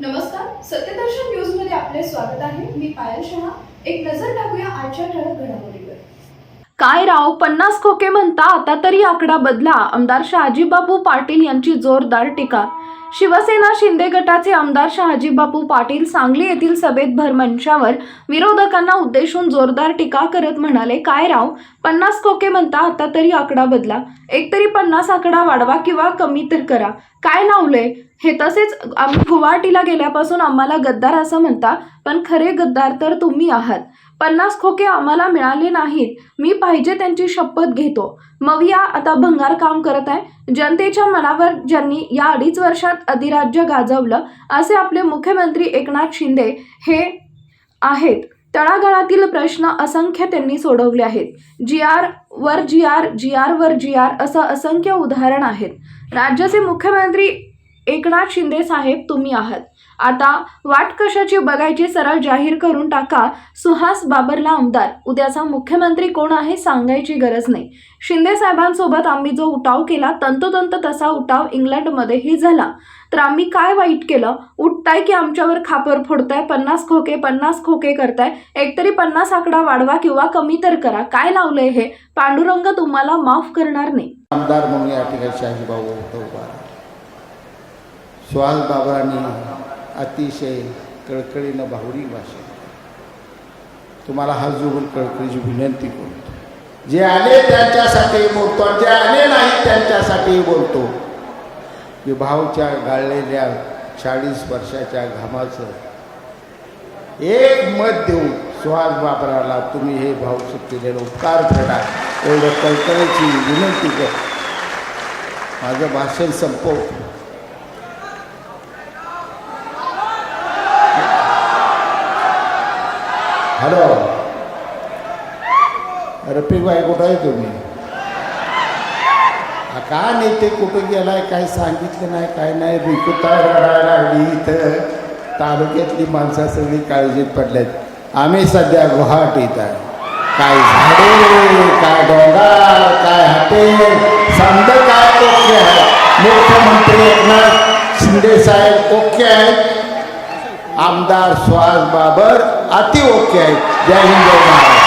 नमस्कार सत्यदर्शन न्यूजमध्ये आपले स्वागत आहे. मी पायल शहा. एक नजर टाकूया आजच्या ठळक घडामोडीवर. काय राव पन्नास खोके म्हणता आता तरी आकडा बदला. आमदार शहाजीबाबू पाटील यांची जोरदार टीका. शिवसेना शिंदे गटाचे आमदार शहाजीबापू पाटील सांगली येथील सभेत भरमंचावर विरोधकांना उद्देशून जोरदार टीका करत म्हणाले काय राव पन्नास खोके म्हणता आता तरी आकडा बदला. एकतरी पन्नास आकडा वाढवा किंवा कमी तर करा. काय लावलंय हे तसेच आम्ही गुवाहाटीला गेल्यापासून आम्हाला गद्दार असं म्हणता पण खरे गद्दार तर तुम्ही आहात. पन्नास खोके आम्हाला मिळाले नाहीत. मी पाहिजे त्यांची शपथ घेतो. मविया आता भंगार काम करत आहे. जनतेच्या मनावर ज्यांनी या अडीच वर्षात अधिराज्य गाजवलं असे आपले मुख्यमंत्री एकनाथ शिंदे हे आहेत. तळागाळातील प्रश्न असंख्य त्यांनी सोडवले आहेत. जी आर वर जी आर जी आर वर जी आर असं असंख्य उदाहरण आहेत. राज्याचे मुख्यमंत्री एकनाथ शिंदे साहेब तुम्ही आहात. आता वाट कशाची बघायची सरळ जाहीर करून टाका सुहास बाबरला आमदार. उद्याचा मुख्यमंत्री कोण आहे सांगायची गरज नाही. शिंदे साहेबांसोबत आम्ही जो उठाव केला तंतोतंत तसा उठाव इंग्लंडमध्येही झाला. तर आम्ही काय वाईट केलं? उठताय की आमच्यावर खापर फोडताय पन्नास खोके पन्नास खोके करताय एकतरी पन्नास आकडा वाढवा किंवा कमी तर करा. काय लावलंय हे? पांडुरंग तुम्हाला माफ करणार नाही. आमदार म्हणून या ठिकाणी शाहीबाबू उभा सुहास बाबरांनी अतिशय कळकळीनं भावरी भाषा. तुम्हाला हा जोडून कळकळीची विनंती करतो. जे आले त्यांच्यासाठी बोलतो आणि जे आले नाही त्यांच्यासाठी बोलतो. विभावच्या गाळलेल्या चाळीस वर्षाच्या घामाचं एक मत देऊन सुहास बाबराला तुम्ही हे भावचं केलेलं उपकार फेडा एवढं कळकळीची विनंती कर माझं भाषण संपवतो. हॅलो. रफिक भाई कुठं आहे तुम्ही? का नाही ते कुठं गेलाय? काय सांगितलं नाही काय नाही. रिकुता रडायला लागली इथं. तालुक्यातली माणसं सगळी काळजीत पडल्यात आम्ही सध्या गुवाहाटीत आहे. काय झाडे काय डोंगर काय हॉटेल समजा काय ओके आहे? मुख्यमंत्री एकनाथ शिंदे साहेब ओके आहेत. आमदार सुहास बाबर अति ओके आहेत. जय हिंद जय महाराज